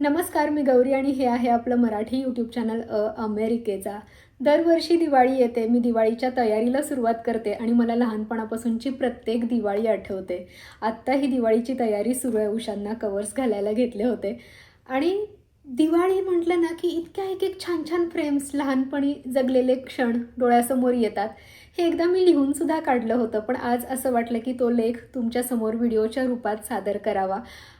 नमस्कार मी गौरी आणि हे आहे आपलं मराठी यूट्यूब चॅनल अ अमेरिकेचा. दरवर्षी दिवाळी येते मी दिवाळीच्या तयारीला सुरुवात करते आणि मला लहानपणापासूनची प्रत्येक दिवाळी आठवते. आत्ता ही दिवाळीची तयारी सुरू आहे उशांना कवर्स घालायला घेतले होते. आणि दिवाळी म्हटलं ना की इतक्या एक एक छान छान फ्रेम्स लहानपणी जगलेले क्षण डोळ्यासमोर येतात. हे एकदा मी लिहून सुद्धा काढलं होतं पण आज असं वाटलं की तो लेख तुमच्यासमोर व्हिडिओच्या रूपात सादर करावा.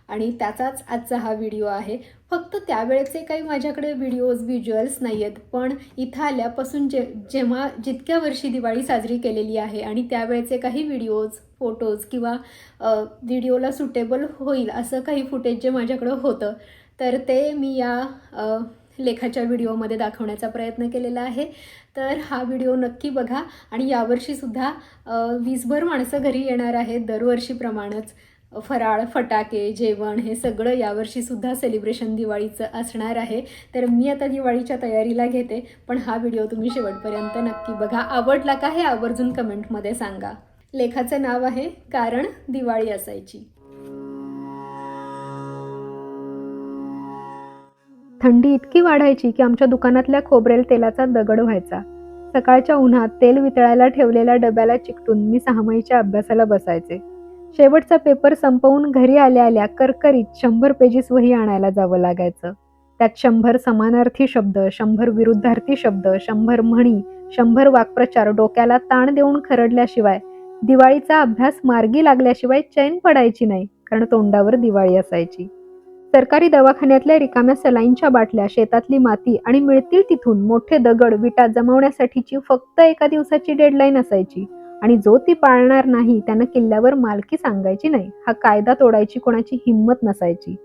आणि त्याचाच आजचा हा व्हिडिओ आहे. फक्त त्यावेळेचे काही माझ्याकडे व्हिडिओज व्हिज्युअल्स नाही आहेत पण इथं आल्यापासून जे जेव्हा जितक्या वर्षी दिवाळी साजरी केलेली आहे आणि त्यावेळेचे काही व्हिडिओज फोटोज किंवा व्हिडिओला सुटेबल होईल असं काही फुटेज जे माझ्याकडं होतं तर ते मी या लेखाच्या व्हिडिओमध्ये दाखवण्याचा प्रयत्न केलेला आहे. तर हा व्हिडिओ नक्की बघा आणि यावर्षीसुद्धा वीसभर माणसं घरी येणार आहेत. दरवर्षीप्रमाणेच फराळ फटाके जेवण हे सगळं यावर्षीसुद्धा सेलिब्रेशन दिवाळीचं असणार आहे. तर मी आता दिवाळीच्या तयारीला घेते पण हा व्हिडिओ तुम्ही शेवटपर्यंत नक्की बघा. आवडला का हे आवर्जून कमेंटमध्ये सांगा. लेखाचं नाव आहे कारण दिवाळी असायची. थंडी इतकी वाढायची की आमच्या दुकानातल्या खोबरेल तेलाचा दगड व्हायचा. सकाळच्या उन्हात तेल वितळायला ठेवलेल्या डब्याला चिकटून मी सहामाहीच्या अभ्यासाला बसायचे. शेवटचा पेपर संपवून घरी आल्या आल्या करकरीत शंभर पेजेस वही आणायला जावं लागायचं. त्यात शंभर समानार्थी शब्द शंभर विरुद्धार्थी शब्द शंभर म्हणी शंभर वाक्प्रचार डोक्याला ताण देऊन खरडल्याशिवाय दिवाळीचा अभ्यास मार्गी लागल्याशिवाय चैन पडायची नाही कारण तोंडावर दिवाळी असायची. सरकारी दवाखान्यातल्या रिकाम्या सलाईनच्या बाटल्या शेतातली माती आणि मिळतील तिथून मोठे दगड विटा जमवण्यासाठीची फक्त एका दिवसाची डेडलाईन असायची. आणि जो ती पाळणार नाही त्यानं किल्ल्यावर मालकी सांगायची नाही. हा कायदा तोडायची कोणाची हिंमत नसायची.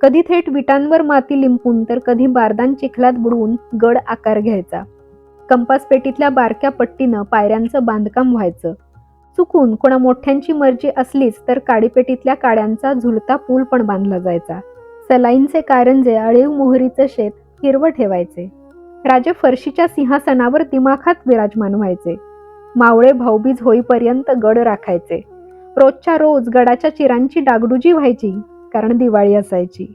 कधी थेट विटांवर माती लिंपून तर कधी बारदान चिखलात बुडवून गड आकार घ्यायचा. कंपास पेटीतल्या बारक्या पट्टीनं पायऱ्यांचं बांधकाम व्हायचं. चुकून कोणा मोठ्यांची मर्जी असलीच तर काडीपेटीतल्या काड्यांचा झुलता पूल पण बांधला जायचा. सलाईंचे कारंजे अळीव मोहरीचं शेत हिरवं ठेवायचे. राजे फरशीच्या सिंहासनावर दिमाखात विराजमान व्हायचे मावळे भाऊबीज होईपर्यंत गड राखायचे. रोजच्या रोज गडाच्या चिरांची डागडुजी व्हायची कारण दिवाळी असायची.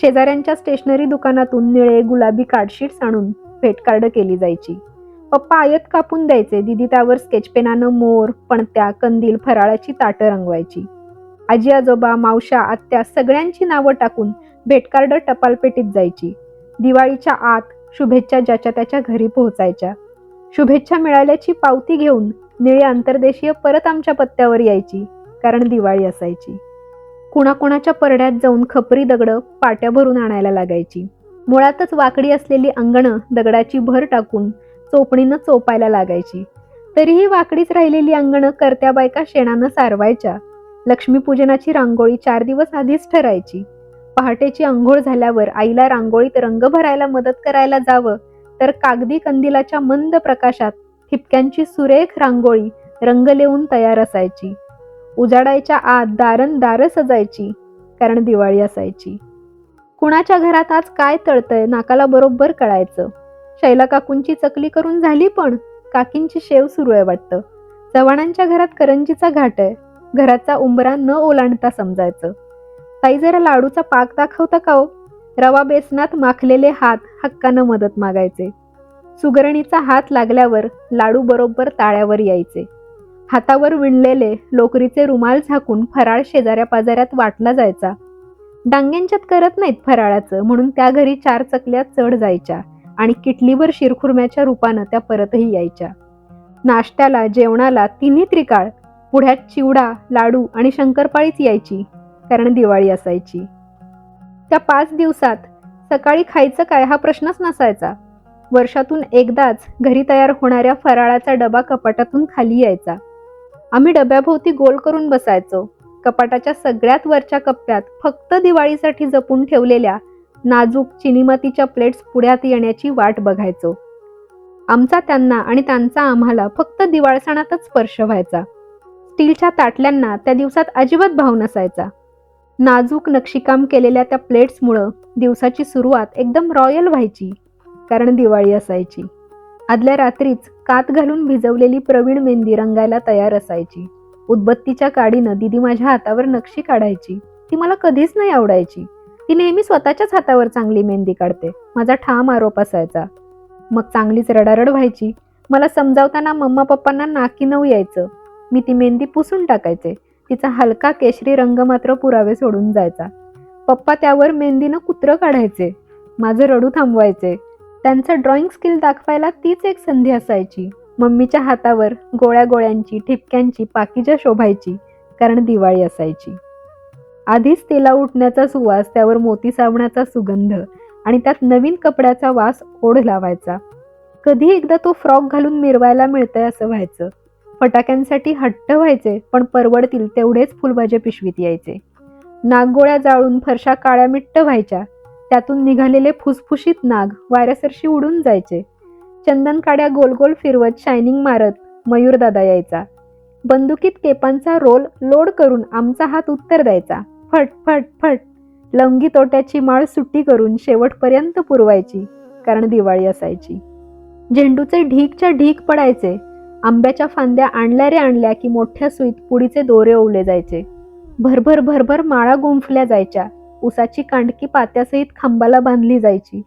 शेजाऱ्यांच्या स्टेशनरी दुकानातून निळे गुलाबी कार्डशीट्स आणून भेटकार्ड केली जायची. पप्पा आयत कापून द्यायचे दिदी त्यावर स्केच पेनानं मोर पणत्या कंदील फराळाची ताटं रंगवायची. आजी आजोबा मावशा आत्या सगळ्यांची नावं टाकून भेटकार्ड टपालपेटीत जायची. दिवाळीच्या आत शुभेच्छा ज्याच्या त्याच्या घरी पोहोचायच्या. शुभेच्छा मिळाल्याची पावती घेऊन निळे आंतरदेशीय परत आमच्या पत्त्यावर यायची कारण दिवाळी असायची. कुणाकुणाच्या परड्यात जाऊन खपरी दगडं पाट्या भरून आणायला लागायची. मुळातच वाकडी असलेली अंगणं दगडाची भर टाकून चोपणीनं चोपायला लागायची. तरीही वाकडीच राहिलेली अंगणं करत्या बायका शेणानं सारवायच्या. लक्ष्मीपूजनाची रांगोळी चार दिवस आधीच ठरायची. पहाटेची आंघोळ झाल्यावर आईला रांगोळीत रंग भरायला मदत करायला जावं तर कागदी कंदिलाच्या मंद प्रकाशात ठिपक्यांची सुरेख रांगोळी रंग लेवून तयार असायची. उजाडायच्या आत दारण दारं सजायची कारण दिवाळी असायची. कुणाच्या घरात आज काय तळतंय नाकाला बरोबर कळायचं. शैला काकूंची चकली करून झाली पण काकींची शेव सुरू आहे वाटतं. चव्हाणांच्या घरात करंजीचा घाट आहे. घराचा उंबरा न ओलांडता समजायचं. ताई जरा लाडूचा पाक दाखवता का हो? रवा बेसनात माखलेले हात हक्कानं मदत मागायचे. सुगरणीचा हात लागल्यावर लाडू बरोबर ताळ्यावर यायचे. हातावर विणलेले लोकरीचे रुमाल झाकून फराळ शेजाऱ्या पाजाऱ्यात वाटला जायचा. डांग्यांच्यात करत नाहीत फराळाचं म्हणून त्या घरी चार चकल्या चढ जायच्या आणि किटलीवर शिरखुरम्याच्या रूपानं त्या परतही यायच्या. नाश्त्याला जेवणाला तिन्ही त्रिकाळ पुढ्यात चिवडा लाडू आणि शंकरपाळीच यायची कारण दिवाळी असायची. त्या पाच दिवसात सकाळी खायचं काय हा प्रश्नच नसायचा. वर्षातून एकदाच घरी तयार होणाऱ्या फराळाचा डबा कपाटातून खाली यायचा. आम्ही डब्याभोवती गोल करून बसायचो. कपाटाच्या सगळ्यात वरच्या कप्प्यात फक्त दिवाळीसाठी जपून ठेवलेल्या नाजूक चिनीमातीच्या प्लेट्स पुढ्यात येण्याची वाट बघायचो. आमचा त्यांना आणि त्यांचा आम्हाला फक्त दिवाळसणातच स्पर्श व्हायचा. स्टीलच्या ताटल्यांना त्या दिवसात अजिबात भाव नसायचा. नाजूक नक्षीकाम केलेल्या त्या प्लेट्समुळं दिवसाची सुरुवात एकदम रॉयल व्हायची कारण दिवाळी असायची. आदल्या रात्रीच कात घालून भिजवलेली प्रवीण मेहंदी रंगायला तयार असायची. उदबत्तीच्या काडीनं दिदी माझ्या हातावर नक्षी काढायची. ती मला कधीच नाही आवडायची. ती नेहमी स्वतःच्याच हातावर चांगली मेहंदी काढते. माझा ठाम आरोप असायचा. मग चांगलीच रडारड व्हायची. मला समजावताना मम्मा पप्पांना नाकी नऊ यायचं. मी ती मेहंदी पुसून टाकायचे. तिचा हलका केशरी रंग मात्र पुरावे सोडून जायचा. पप्पा त्यावर मेहंदीनं कुत्रं काढायचे. माझं रडू थांबवायचे. त्यांचं ड्रॉइंग स्किल दाखवायला तीच एक संधी असायची. मम्मीच्या हातावर गोळ्या गोळ्यांची ठिपक्यांची पाकिजा शोभायची कारण दिवाळी असायची. आधीच तेला उठण्याचा सुवास त्यावर मोती साबणाचा सुगंध आणि त्यात नवीन कपड्याचा वास ओढ लावायचा. कधी एकदा तो फ्रॉक घालून मिरवायला मिळतंय असं व्हायचं. फटाक्यांसाठी हट्ट व्हायचे पण परवडतील तेवढेच फुलभाज्या पिशवीत यायचे. नागगोळ्या जाळून फरशा काळ्या मिट्ट व्हायच्या त्यातून निघालेले फुसफुशीत नाग वाऱ्यासरशी उडून जायचे. चंदन काड्या गोल गोल फिरवत शायनिंग मारत मयूरदादा यायचा. बंदुकीत केपांचा रोल लोड करून आमचा हात उत्तर द्यायचा. फट फट फट. लंगी तोट्याची माळ सुट्टी करून शेवटपर्यंत पुरवायची कारण दिवाळी असायची. झेंडूचे ढीकच्या ढीक पडायचे आंब्याच्या फांद्या आणल्या रे आणल्या की मोठ्या सुईत पुडीचे दोरे ओवले जायचे. भरभर भरभर माळा गुंफल्या जायच्या. उसाची कांडकी पात्यासहित खांबाला बांधली जायची.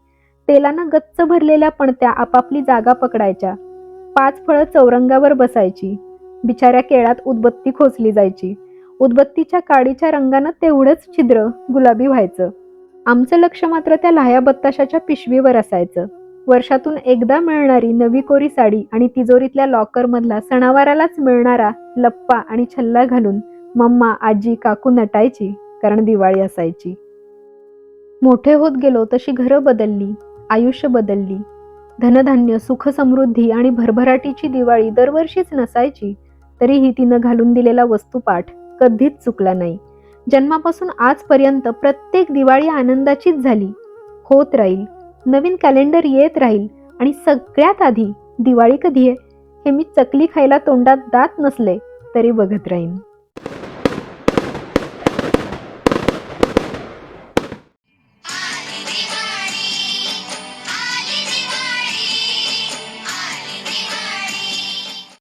तेलानं गच्च भरलेल्या पणत्या आपापली जागा पकडायच्या. पाच फळं चौरंगावर बसायची. बिचाऱ्या केळात उदबत्ती खोचली जायची. उदबत्तीच्या काडीच्या रंगानं तेवढंच छिद्र गुलाबी व्हायचं. आमचं लक्ष मात्र त्या लाह्या बत्ताशाच्या पिशवीवर असायचं. वर्षातून एकदा मिळणारी नवी कोरी साडी आणि तिजोरीतल्या लॉकरमधला सणावारालाच मिळणारा लप्पा आणि छल्ला घालून मम्मा आजी काकू नटायची कारण दिवाळी असायची. मोठे होत गेलो तशी घरं बदलली आयुष्य बदलली. धनधान्य सुख समृद्धी आणि भरभराटीची दिवाळी दरवर्षीच नसायची तरीही तिनं घालून दिलेला वस्तुपाठ कधीच चुकला नाही. जन्मापासून आजपर्यंत प्रत्येक दिवाळी आनंदाचीच झाली. होत राहील. नवीन कॅलेंडर येत राहील आणि सगळ्यात आधी दिवाळी कधी आहे हे मी चकली खायला तोंडात दात नसले तरी बघत राहीन.